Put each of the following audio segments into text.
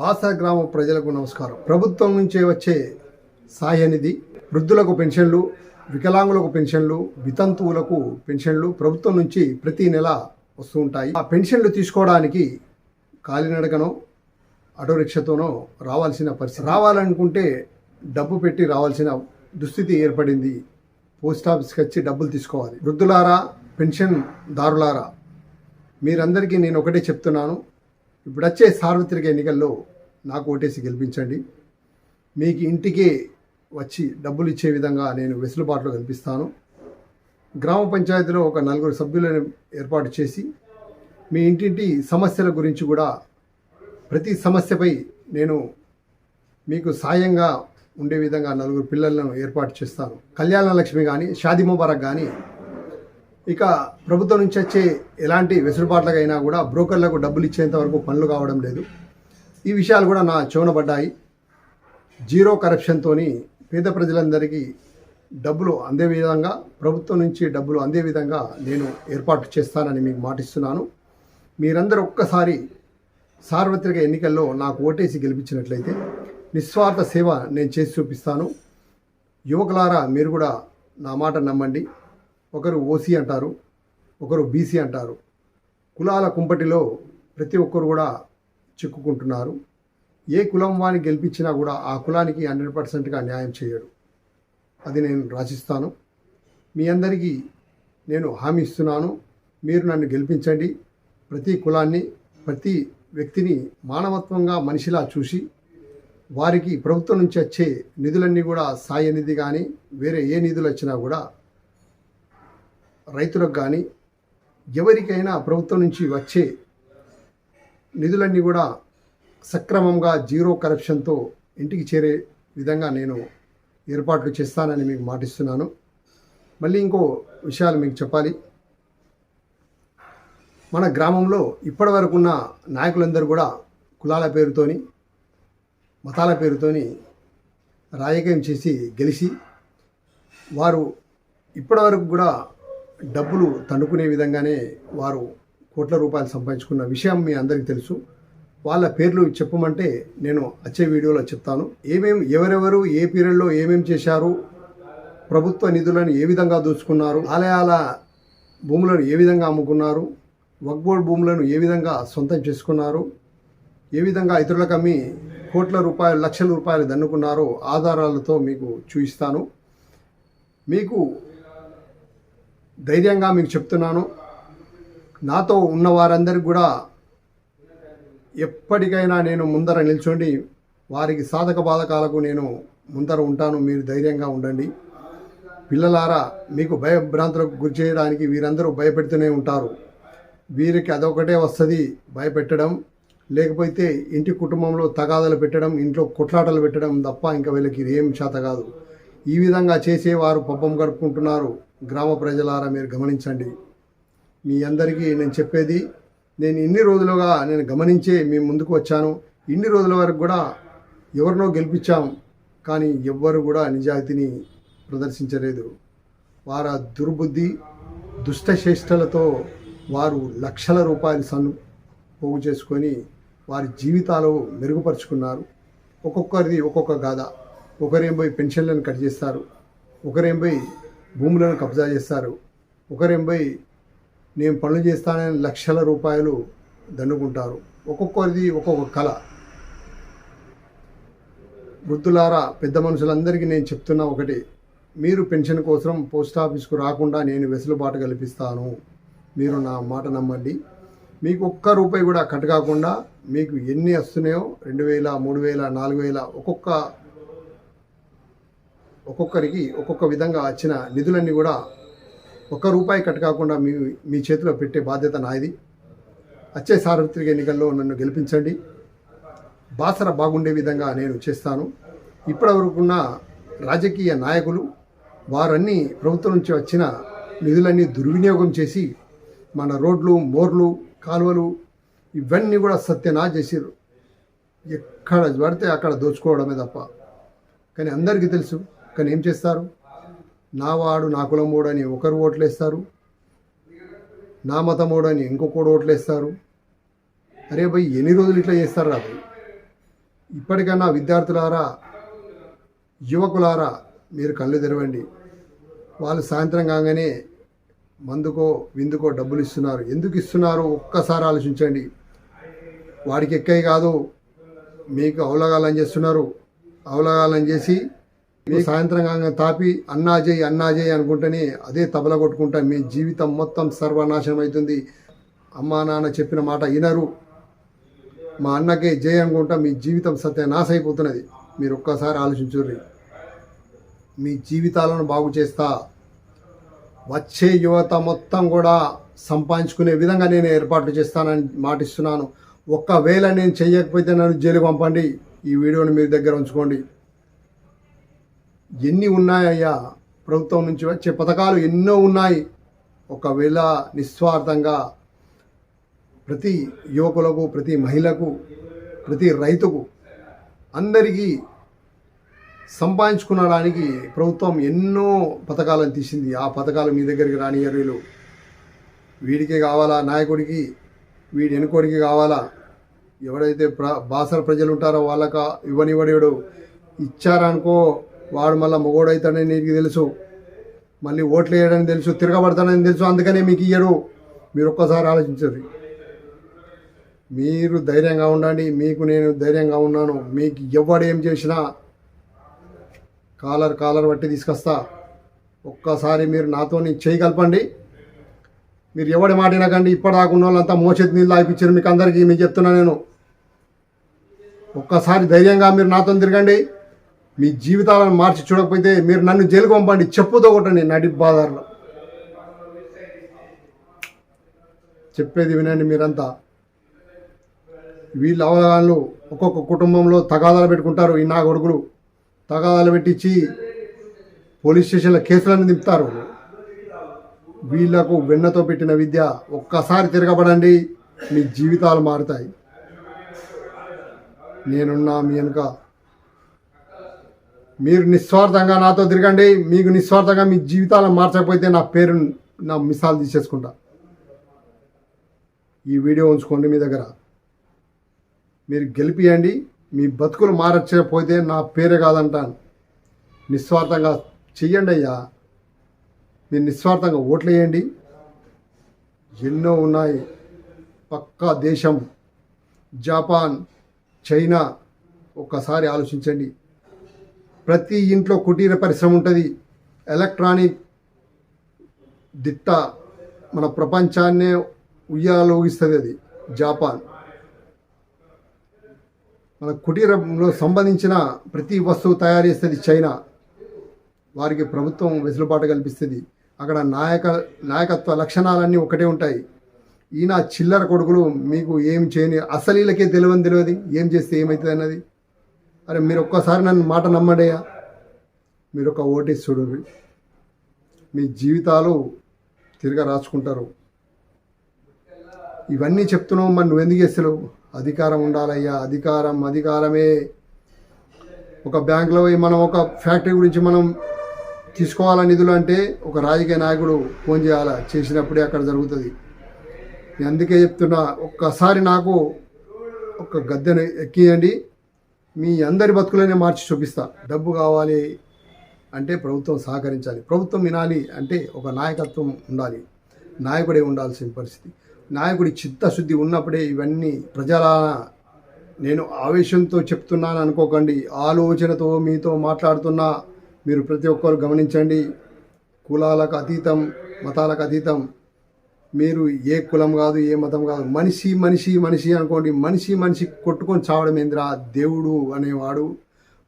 బాసా గ్రామ ప్రజలకు నమస్కారం. ప్రభుత్వం నుంచే వచ్చే సాయనిధి వృద్ధులకు పెన్షన్లు వికలాంగులకు పెన్షన్లు వితంతువులకు పెన్షన్లు ప్రభుత్వం నుంచి ప్రతి నెల వస్తూ ఉంటాయి. ఆ పెన్షన్లు తీసుకోవడానికి కాలినడకనో ఆటో రిక్షాతోనో రావాల్సిన పరిస్థితి. రావాలనుకుంటే డబ్బు పెట్టి రావాల్సిన దుస్థితి ఏర్పడింది. పోస్ట్ ఆఫీస్కి వచ్చి డబ్బులు తీసుకోవాలి. వృద్ధులారా పెన్షన్ దారులారా మీరందరికీ నేను ఒకటే చెప్తున్నాను. ఇప్పుడు వచ్చే సార్వత్రిక ఎన్నికల్లో నాకు ఓటేసి గెలిపించండి. మీకు ఇంటికే వచ్చి డబ్బులు ఇచ్చే విధంగా నేను వెసులుబాటులో కల్పిస్తాను గ్రామ పంచాయతీలో ఒక నలుగురు సభ్యులను ఏర్పాటు చేసి మీ ఇంటింటి సమస్యల గురించి కూడా ప్రతి సమస్యపై నేను మీకు సాయంగా ఉండే విధంగా నలుగురు పిల్లలను ఏర్పాటు చేస్తాను. కళ్యాణ లక్ష్మి కానీ షాది ముబారక్ కానీ ఇక ప్రభుత్వం నుంచి వచ్చే ఎలాంటి వెసులుబాట్లకైనా కూడా బ్రోకర్లకు డబ్బులు ఇచ్చేంత వరకు పనులు కావడం లేదు. ఈ విషయాలు కూడా నా చెవునబడ్డాయి జీరో కరప్షన్తో పేద ప్రజలందరికీ డబ్బులు అందే విధంగా ప్రభుత్వం నుంచి డబ్బులు అందే విధంగా నేను ఏర్పాటు చేస్తానని మీకు మాటిస్తున్నాను. మీరందరూ ఒక్కసారి సార్వత్రిక ఎన్నికల్లో నాకు ఓటేసి గెలిపించినట్లయితే నిస్వార్థ సేవ నేను చేసి చూపిస్తాను. యువకులారా మీరు కూడా నా మాట నమ్మండి. ఒకరు ఓసీ అంటారు ఒకరు బీసీ అంటారు. కులాల కుంపటిలో ప్రతి ఒక్కరు కూడా చిక్కుకుంటున్నారు. ఏ కులం వారిని గెలిపించినా కూడా ఆ కులానికి హండ్రెడ్ పర్సెంట్గా న్యాయం చేయడు. అది నేను రాసిస్తాను. మీ అందరికీ నేను హామీ ఇస్తున్నాను. మీరు నన్ను గెలిపించండి. ప్రతి కులాన్ని ప్రతి వ్యక్తిని మానవత్వంగా మనిషిలా చూసి వారికి ప్రభుత్వం నుంచి వచ్చే నిధులన్నీ కూడా సాయ నిధి కానీ వేరే ఏ నిధులు వచ్చినా కూడా రైతులకు కానీ ఎవరికైనా ప్రభుత్వం నుంచి వచ్చే నిధులన్నీ కూడా సక్రమంగా జీరో కరప్షన్తో ఇంటికి చేరే విధంగా నేను ఏర్పాట్లు చేస్తానని మీకు మాటిస్తున్నాను. మళ్ళీ ఇంకో విషయాలు మీకు చెప్పాలి. మన గ్రామంలో ఇప్పటివరకు ఉన్న నాయకులందరూ కూడా కులాల పేరుతోని మతాల పేరుతోని రాజకీయం చేసి గెలిచి వారు ఇప్పటివరకు కూడా డబ్బులు తండుకునే విధంగానే వారు కోట్ల రూపాయలు సంపాదించుకున్న విషయం మీ అందరికీ తెలుసు. వాళ్ళ పేర్లు చెప్పమంటే నేను వచ్చే వీడియోలో చెప్తాను. ఏమేమి ఎవరెవరు ఏ పీరియడ్లో ఏమేం చేశారు ప్రభుత్వ నిధులను ఏ విధంగా దోచుకున్నారు ఆలయాల భూములను ఏ విధంగా అమ్ముకున్నారు వక్బోర్డ్ భూములను ఏ విధంగా సొంతం చేసుకున్నారు ఏ విధంగా ఇతరులకు అమ్మి కోట్ల రూపాయలు లక్షల రూపాయలు దన్నుకున్నారో ఆధారాలతో మీకు చూపిస్తాను. మీకు ధైర్యంగా మీకు చెప్తున్నాను. నాతో ఉన్న వారందరికీ కూడా ఎప్పటికైనా నేను ముందర నిల్చోండి. వారికి సాధక బాధకాలకు నేను ముందర ఉంటాను. మీరు ధైర్యంగా ఉండండి. పిల్లలారా మీకు భయభ్రాంతులకు గురి చేయడానికి వీరందరూ భయపెడుతూనే ఉంటారు. వీరికి అదొకటే వస్తుంది భయపెట్టడం. లేకపోతే ఇంటి కుటుంబంలో తగాదలు పెట్టడం ఇంట్లో కొట్లాటలు పెట్టడం తప్ప ఇంకా వీళ్ళకి ఇది ఏం చేత కాదు. ఈ విధంగా చేసేవారు పబ్బం గడుపుకుంటున్నారు. గ్రామ ప్రజలారా మీరు గమనించండి. మీ అందరికీ నేను చెప్పేది నేను ఇన్ని రోజులుగా నేను గమనించే మీ ముందుకు వచ్చాను. ఇన్ని రోజుల వరకు కూడా ఎవరినో గెలిపించాం కానీ ఎవ్వరు కూడా నిజాయితీని ప్రదర్శించలేదు. వారి దుర్బుద్ధి దుష్టశేష్టలతో వారు లక్షల రూపాయలు సన్ను పోగు చేసుకొని వారి జీవితాలు మెరుగుపరుచుకున్నారు. ఒక్కొక్కరిది ఒక్కొక్క గాథ. ఒకరేం పోయి పెన్షన్లను కట్ చేస్తారు ఒకరేం పోయి భూములను కబ్జా చేస్తారు. ఒకరేం నేను పనులు చేస్తానని లక్షల రూపాయలు దండుకుంటారు. ఒక్కొక్కరిది ఒక్కొక్క కళ. వృద్ధులారా పెద్ద మనుషులందరికీ నేను చెప్తున్నా ఒకటి. మీరు పెన్షన్ కోసం పోస్ట్ ఆఫీస్కు రాకుండా నేను వెసులుబాటు కల్పిస్తాను. మీరు నా మాట నమ్మండి. మీకు ఒక్క రూపాయి కూడా కట్ కాకుండా మీకు ఎన్ని వస్తున్నాయో రెండు వేల మూడు వేల నాలుగు వేల ఒక్కొక్క ఒక్కొక్కరికి ఒక్కొక్క విధంగా వచ్చిన నిధులన్నీ కూడా ఒక్క రూపాయి కట్ కాకుండా మీ మీ చేతిలో పెట్టే బాధ్యత నాది. వచ్చే సార్వత్రిక ఎన్నికల్లో నన్ను గెలిపించండి. బాసర బాగుండే విధంగా నేను చేస్తాను. ఇప్పటివరకున్న రాజకీయ నాయకులు వారన్నీ ప్రభుత్వం నుంచి వచ్చిన నిధులన్నీ దుర్వినియోగం చేసి మన రోడ్లు మోర్లు కాలువలు ఇవన్నీ కూడా సత్యనా చేసిర్రు. ఎక్కడ పడితే అక్కడ దోచుకోవడమే తప్ప. కానీ అందరికీ తెలుసు కానీ ఏం చేస్తారు? నా వాడు నా కులంబోడని ఒకరు ఓట్లేస్తారు. నా మతమోడని ఇంకొకడు ఓట్లేస్తారు. అరే భయ్ ఎన్ని రోజులు ఇట్లా చేస్తారు రా ఇప్పటికన్నా ఇప్పటికైనా విద్యార్థులారా యువకులారా మీరు కళ్ళు తెరవండి. వాళ్ళు సాయంత్రం కాగానే మందుకో విందుకో డబ్బులు ఇస్తున్నారు. ఎందుకు ఇస్తున్నారు ఒక్కసారి ఆలోచించండి. వాడికి ఎక్కయి కాదు. మీకు అవలగాలని చేస్తున్నారు. అవలగాలని చేసి సాయంత్రం కాగా తాపి అన్నా చేయి అన్నా చేయి అనుకుంటేనే అదే తబల కొట్టుకుంటా మీ జీవితం మొత్తం సర్వనాశనం అవుతుంది. అమ్మా నాన్న చెప్పిన మాట వినరు. మా అన్నకే జై అనుకుంటా మీ జీవితం సత్యనాశ అయిపోతున్నది. మీరు ఒక్కసారి ఆలోచించుర్రి మీ జీవితాలను బాగు చేస్తా. వచ్చే యువత మొత్తం కూడా సంపాదించుకునే విధంగా నేను ఏర్పాట్లు చేస్తానని మాటిస్తున్నాను. ఒక్కవేళ నేను చెయ్యకపోతే నన్ను జైలు పంపండి. ఈ వీడియోని మీ దగ్గర ఉంచుకోండి. ఎన్ని ఉన్నాయ్యా ప్రభుత్వం నుంచి వచ్చే పథకాలు ఎన్నో ఉన్నాయి. ఒకవేళ నిస్వార్థంగా ప్రతి యువకులకు ప్రతి మహిళకు ప్రతి రైతుకు అందరికీ సంపాదించుకునడానికి ప్రభుత్వం ఎన్నో పథకాలను తీసింది. ఆ పథకాలు మీ దగ్గరికి రానియరు వీడికే కావాలా? నాయకుడికి వీడి ఎనుకోడికి కావాలా? ఎవడైతే ప్ర బాసర ప్రజలు ఉంటారో వాళ్ళక ఇవ్వనివ్వడు ఇచ్చారనుకో వాడు మళ్ళీ మొగోడవుతాడని నీకు తెలుసు. మళ్ళీ ఓట్లు వేయడని తెలుసు తిరగబడతాడని తెలుసు అందుకనే మీకు ఇయ్యడు. మీరు ఒక్కసారి ఆలోచించరు మీరు ధైర్యంగా ఉండండి మీకు నేను ధైర్యంగా ఉన్నాను. మీకు ఎవడు ఏం చేసినా కాలర్ కాలర్ బట్టి తీసుకొస్తా. ఒక్కసారి మీరు నాతో చేయగలపండి మీరు ఎవడి మాట వినకండి ఇప్పటిదాకా ఉన్న వాళ్ళంతా మోచేతి నీళ్ళు ఆగిపించారు మీకు అందరికీ మీకు చెప్తున్నా నేను. ఒక్కసారి ధైర్యంగా మీరు నాతో తిరగండి. మీ జీవితాలను మార్చి చూడకపోతే మీరు నన్ను జైలుకు పంపండి చెప్పుతో కొట్టండి నడి బాధారులో చెప్పేది వినండి మీరంతా. వీళ్ళ అవగాహనలు ఒక్కొక్క కుటుంబంలో తగాదాలు పెట్టుకుంటారు ఈ నా కొడుకులు. తగాదాలు పెట్టించి పోలీస్ స్టేషన్లో కేసులను దింపుతారు. వీళ్ళకు వెన్నతో పెట్టిన విద్య ఒక్కసారి తిరగబడండి మీ జీవితాలు మారుతాయి. నేనున్నా మీ వెనుక మీరు నిస్వార్థంగా నాతో తిరగండి మీకు నిస్వార్థంగా మీ జీవితాలను మార్చకపోతే నా పేరు నా మిసాలు తీసేసుకుంటా. ఈ వీడియో ఉంచుకోండి మీ దగ్గర. మీరు గెలిపియండి మీ బతుకులు మారచ్చకపోతే నా పేరే కాదంటాను. నిస్వార్థంగా చెయ్యండి అయ్యా. మీరు నిస్వార్థంగా ఓట్లు వేయండి ఎన్నో ఉన్నాయి. పక్కా దేశం జపాన్ చైనా ఒక్కసారి ఆలోచించండి. ప్రతి ఇంట్లో కుటీర పరిశ్రమ ఉంటుంది. ఎలక్ట్రానిక్ దిట్ట మన ప్రపంచాన్నే ఉయ్యాలోగిస్తుంది అది జాపాన్. మన కుటీరంలో సంబంధించిన ప్రతి వస్తువు తయారు చేస్తుంది చైనా. వారికి ప్రభుత్వం వెసులుబాటు కల్పిస్తుంది. అక్కడ నాయక నాయకత్వ లక్షణాలన్నీ ఒకటే ఉంటాయి. ఈయన చిల్లర కొడుకులు మీకు ఏం చేయని అసలు తెలియని తెలియదు. ఏం చేస్తే ఏమవుతుంది అన్నది అరే మీరు ఒక్కసారి నన్ను మాట నమ్మడయ్యా మీరు ఒక ఓటేసి చూడండి మీ జీవితాలు తిరగ రాసుకుంటారు. ఇవన్నీ చెప్తున్నావు మరి నువ్వు ఎందుకు చేస్తావు అధికారం ఉండాలయ్యా అధికారం అధికారమే. ఒక బ్యాంకులో మనం ఒక ఫ్యాక్టరీ గురించి మనం తీసుకోవాల నిధులు అంటే ఒక రాజకీయ నాయకుడు ఫోన్ చేయాలా? చేసినప్పుడే అక్కడ జరుగుతుంది. అందుకే చెప్తున్నా ఒక్కసారి నాకు ఒక గద్దెను ఎక్కియండి. మీ అందరి బతుకులనే మార్చి చూపిస్తా. డబ్బు కావాలి అంటే ప్రభుత్వం సహకరించాలి. ప్రభుత్వం వినాలి అంటే ఒక నాయకత్వం ఉండాలి. నాయకుడే ఉండాల్సిన పరిస్థితి. నాయకుడి చిత్తశుద్ధి ఉన్నప్పుడే ఇవన్నీ ప్రజల నేను ఆవేశంతో చెప్తున్నాను అనుకోకండి. ఆలోచనతో మీతో మాట్లాడుతున్నా మీరు ప్రతి ఒక్కరు గమనించండి. కులాలకు అతీతం మతాలకు అతీతం మీరు ఏ కులం కాదు ఏ మతం కాదు మనిషి మనిషి మనిషి అనుకోండి మనిషి మనిషి కొట్టుకొని చావడం ఏంద్రా? దేవుడు అనేవాడు.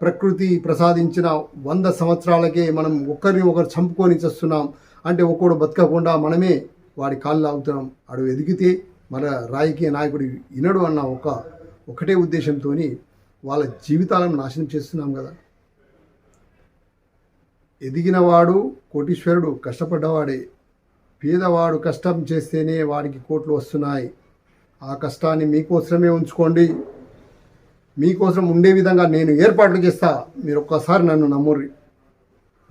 ప్రకృతి ప్రసాదించిన వంద సంవత్సరాలకే మనం ఒకరిని ఒకరు చంపుకొని చేస్తున్నాం. అంటే ఒక్కడు బతకకుండా మనమే వాడి కాళ్ళు అవుతున్నాం అడు ఎదిగితే మన రాజకీయ నాయకుడు వినడు అన్న ఒక ఒకటే ఉద్దేశంతో వాళ్ళ జీవితాలను నాశనం చేస్తున్నాం కదా. ఎదిగినవాడు కోటీశ్వరుడు కష్టపడ్డవాడే. పేదవాడు కష్టం చేస్తేనే వాడికి కోట్లు వస్తున్నాయి. ఆ కష్టాన్ని మీకోసమే ఉంచుకోండి. మీకోసం ఉండే విధంగా నేను ఏర్పాట్లు చేస్తా. మీరు ఒక్కసారి నన్ను నమ్ముర్రి.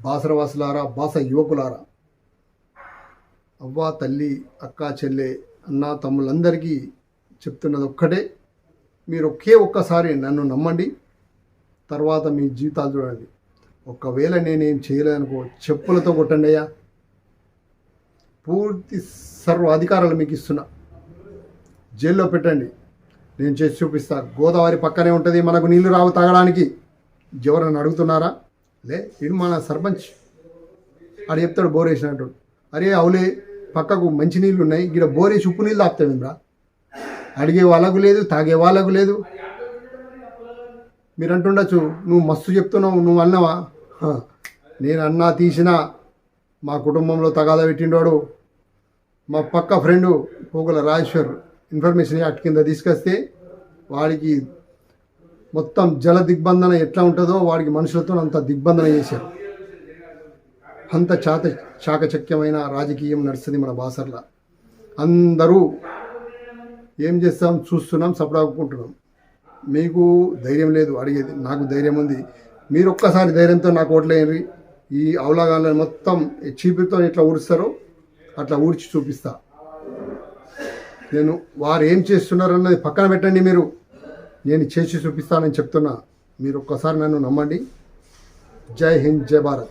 బాసరవాసులారా బాస యువకులారా. అవ్వ తల్లి అక్క చెల్లె అన్న తమ్ములందరికీ చెప్తున్నది ఒక్కటే. మీరు ఒకే ఒక్కసారి నన్ను నమ్మండి. తర్వాత మీ జీవితాలు చూడండి. ఒకవేళ నేనేం చేయలేదనుకో చెప్పులతో కొట్టండి అయ్యా. పూర్తి సర్వ అధికారాలు మీకు ఇస్తున్నా. జైల్లో పెట్టండి. నేను చేసి చూపిస్తా. గోదావరి పక్కనే ఉంటుంది. మనకు నీళ్ళు రావు తాగడానికి. ఎవరన్నా అడుగుతున్నారా? లే ఇది మన సర్పంచ్. ఆడు చెప్తాడు బోర్ వేసినట్టు అరే అవులే పక్కకు మంచి నీళ్ళు ఉన్నాయి. ఇక్కడ బోరేసి ఉప్పు నీళ్ళు తాపుతావేమ్రా అడిగే వాళ్ళకు లేదు తాగే వాళ్ళకు లేదు. మీరు అంటుండొచ్చు నువ్వు మస్తు చెప్తున్నావు నువ్వు అన్నావా? నేను అన్నా తీసినా మా కుటుంబంలో తగాదా పెట్టిండోడు. మా పక్క friend Pogula Rajeshwar information act కింద తీసుకొస్తే వాడికి మొత్తం జల దిగ్బంధన ఎట్లా ఉంటుందో వాడికి మనుషులతో అంత దిగ్బంధన చేశారు. అంత చాత చాకచక్యమైన రాజకీయం నడుస్తుంది మన బాసర్ల. అందరూ ఏం చేస్తాం? చూస్తున్నాం సపడాకుంటున్నాం మీకు ధైర్యం లేదు అడిగేది. నాకు ధైర్యం ఉంది. మీరు ఒక్కసారి ధైర్యంతో నాకు ఓట్లేయండి. ఈ అవలాగాలను మొత్తం ఈ ఎట్లా ఊరుస్తారో అట్లా ఊడ్చి చూపిస్తా. నేను వారు ఏం చేస్తున్నారన్నది పక్కన పెట్టండి మీరు. నేను చేసి చూపిస్తానని చెప్తున్నా. మీరు ఒక్కసారి నన్ను నమ్మండి. జై హింద్ జై భారత్.